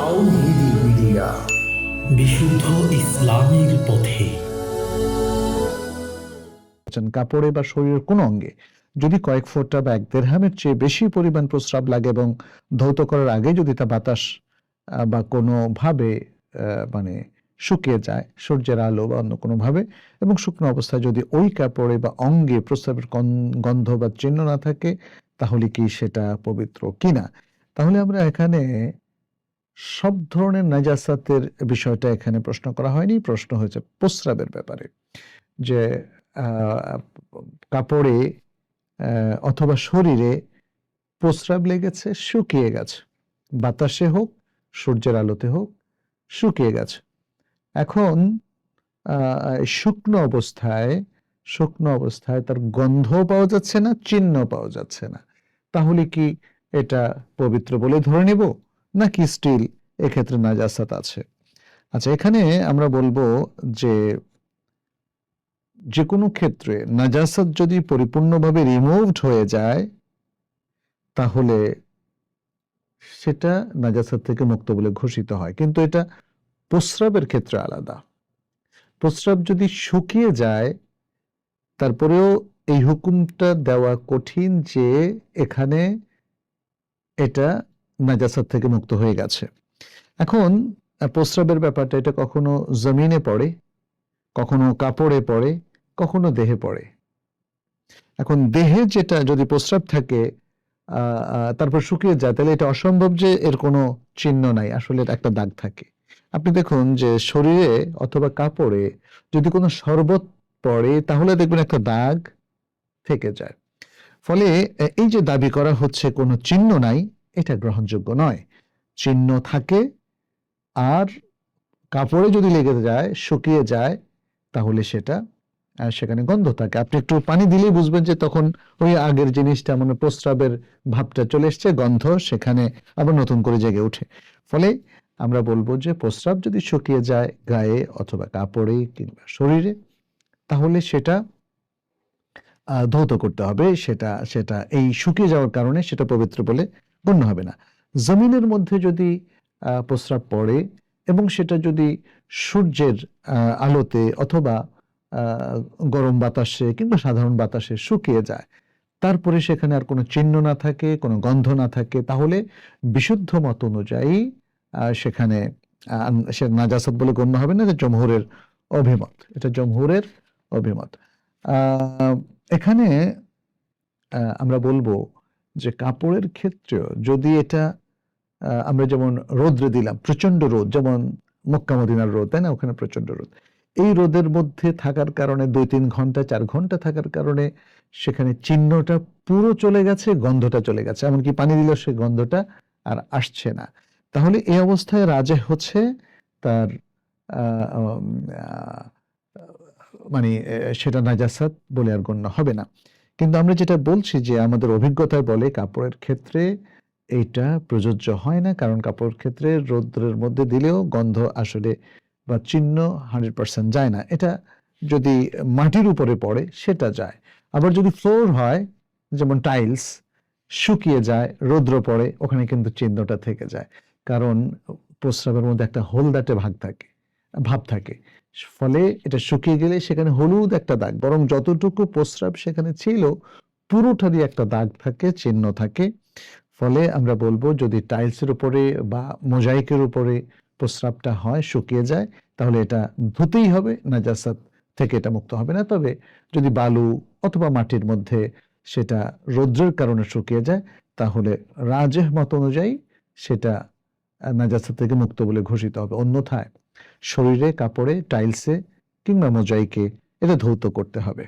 তাওহিদি media বিশুদ্ধ ইসলামের পথে। কাপড়ে বা শরীরের কোনো অঙ্গে যদি কয়েক ফোঁটা বা এক দেড়হামের চেয়ে বেশি পরিমাণ প্রস্রাব লাগে এবং ধৌত করার আগে যদি তা বাতাস বা কোনোভাবে আহ, মানে শুকিয়ে যায় সূর্যের আলো বা অন্য কোনোভাবে এবং শুকনো অবস্থায় যদি ওই কাপড়ে বা অঙ্গে প্রস্রাবের গন্ধ বা চিহ্ন না থাকে তাহলে কি সেটা পবিত্র কিনা? তাহলে আমরা এখানে সব ধরনের নাজাসাতের বিষয়টা এখানে প্রশ্ন করা হয়নি। প্রশ্ন হয়েছে প্রস্রাবের ব্যাপারে। যে কাপড়ে অথবা শরীরে প্রস্রাব লেগেছে, শুকিয়ে গেছে। বাতাসে হোক, সূর্যের আলোতে হোক, শুকিয়ে গেছে। এখন শুকনো অবস্থায় শুকনো অবস্থায় তার গন্ধ পাওয়া যাচ্ছে না চিহ্ন পাওয়া যাচ্ছে না। তাহলে কি এটা পবিত্র বলে ধরে নেব? নাকি স্টিল এক্ষেত্রে নাজাসাত আছে? আচ্ছা এখানে আমরা বলব যে যে কোনো ক্ষেত্রে নাজাসাত যদি পরিপূর্ণভাবে রিমুভড হয়ে যায়, তাহলে সেটা নাজাসাত থেকে মুক্ত বলে ঘোষিত হয়। কিন্তু এটা প্রস্রাবের ক্ষেত্রে আলাদা। প্রস্রাব যদি শুকিয়ে যায়, তারপরেও এই হুকুমটা দেওয়া কঠিন যে এখানে এটা নাজাসাত থেকে মুক্ত হয়ে গেছে। এখন প্রস্রাবের ব্যাপারটা, এটা কখনো জমিনে পড়ে, কখনো কাপড়ে পড়ে, কখনো দেহে পড়ে। এখন দেহে যেটা, যদি প্রস্রাব থাকে তারপর শুকিয়ে যায়, তাহলে এটা অসম্ভব যে এর কোনো চিহ্ন নাই, আসলে একটা দাগ থাকে। আপনি দেখুন যে শরীরে অথবা কাপড়ে যদি কোনো শরবত পড়ে, তাহলে দেখবেন একটা দাগ থেকে যায়। ফলে এই যে দাবি করা হচ্ছে কোনো চিহ্ন নাই এটা গ্রহণযোগ্য নয়। চিহ্ন থাকে আর কাপড়ে যদি লেগে যায় শুকিয়ে যায় তাহলে সেটা আহ, সেখানে গন্ধ থাকে। আপনি একটু পানি দিলেই বুঝবেন যে তখন ওই আগের জিনিসটা মানে প্রস্রাবের ভাবটা চলে এসছে গন্ধ সেখানে আবার নতুন করে জেগে ওঠে। ফলে আমরা বলব যে প্রস্রাব যদি শুকিয়ে যায় গায়ে অথবা কাপড়ে কিংবা শরীরে তাহলে সেটা ধৌত করতে হবে। সেটা সেটা এই শুকিয়ে যাওয়ার কারণে সেটা পবিত্র বলে গণ্য হবে না। জমিনের মধ্যে যদি প্রস্রাব পড়ে এবং সেটা যদি সূর্যের আলোতে অথবা গরম বাতাসে কিংবা সাধারণ বাতাসে শুকিয়ে যায়, তারপরে সেখানে আর কোনো চিহ্ন না থাকে, কোনো গন্ধ না থাকে, তাহলে বিশুদ্ধ মত অনুযায়ী সেখানে সে নাজাসাত বলে গণ্য হবে না এটা জমহুরের অভিমত। এটা জমহুরের অভিমত। এখানে আমরা বলব যে কাপড়ের ক্ষেত্রেও যদি এটা আমরা যেমন রোদ্রে দিলাম প্রচণ্ড রোদ, যেমন মক্কা মদিনার রোদ, তাই না? ওখানে প্রচণ্ড রোদ। এই রোদের মধ্যে থাকার কারণে দুই তিন ঘণ্টা, চার ঘণ্টা থাকার কারণে সেখানে চিহ্নটা পুরো চলে গেছে, গন্ধটা চলে গেছে। এমনকি পানি দিলেও সে গন্ধটা আর আসছে না। তাহলে এই অবস্থায় রাজে হচ্ছে তার মানে সেটা নাজাসাত বলে আর গণ্য হবে না। কিন্তু আমরা যেটা বলছি যে আমাদের অভিজ্ঞতায় বলে কাপড়ের ক্ষেত্রে এইটা প্রযোজ্য হয় না, কারণ কাপড়ের ক্ষেত্রে রৌদ্রের মধ্যে দিলেও গন্ধ আসলে বা চিহ্ন হান্ড্রেড পার্সেন্ট যায় না। এটা যদি মাটির উপরে পড়ে সেটা যায়। আবার যদি ফ্লোর হয়, যেমন টাইলস শুকিয়ে যায়, রৌদ্র পড়ে, ওখানে কিন্তু চিহ্নটা থেকে যায়। কারণ প্রস্রাবের মধ্যে একটা হলদাটে ভাগ থাকে। ভাব থাকে। ফলে এটা শুকিয়ে গেলে সেখানে হলুদ একটা দাগ, বরং যতটুকু প্রস্রাব সেখানে ছিল পুরোটা দিয়ে একটা দাগ থাকে, চিহ্ন থাকে। ফলে আমরা বলব, যদি টাইলসের উপরে বা মোজাইকের উপরে প্রস্রাবটা হয়, শুকিয়ে যায়, তাহলে এটা ধুতেই হবে, নাজাসাত থেকে এটা মুক্ত হবে না। তবে যদি বালু অথবা মাটির মধ্যে সেটা রৌদ্রের কারণে শুকিয়ে যায়, তাহলে রাজেহ মত অনুযায়ী সেটা আহ, নাজাসাত থেকে মুক্ত বলে ঘোষিত হবে। অন্যথায় শরীরে কাপড়ে টাইলসে কিংবা মোজাইকে এটা ধৌত করতে হবে।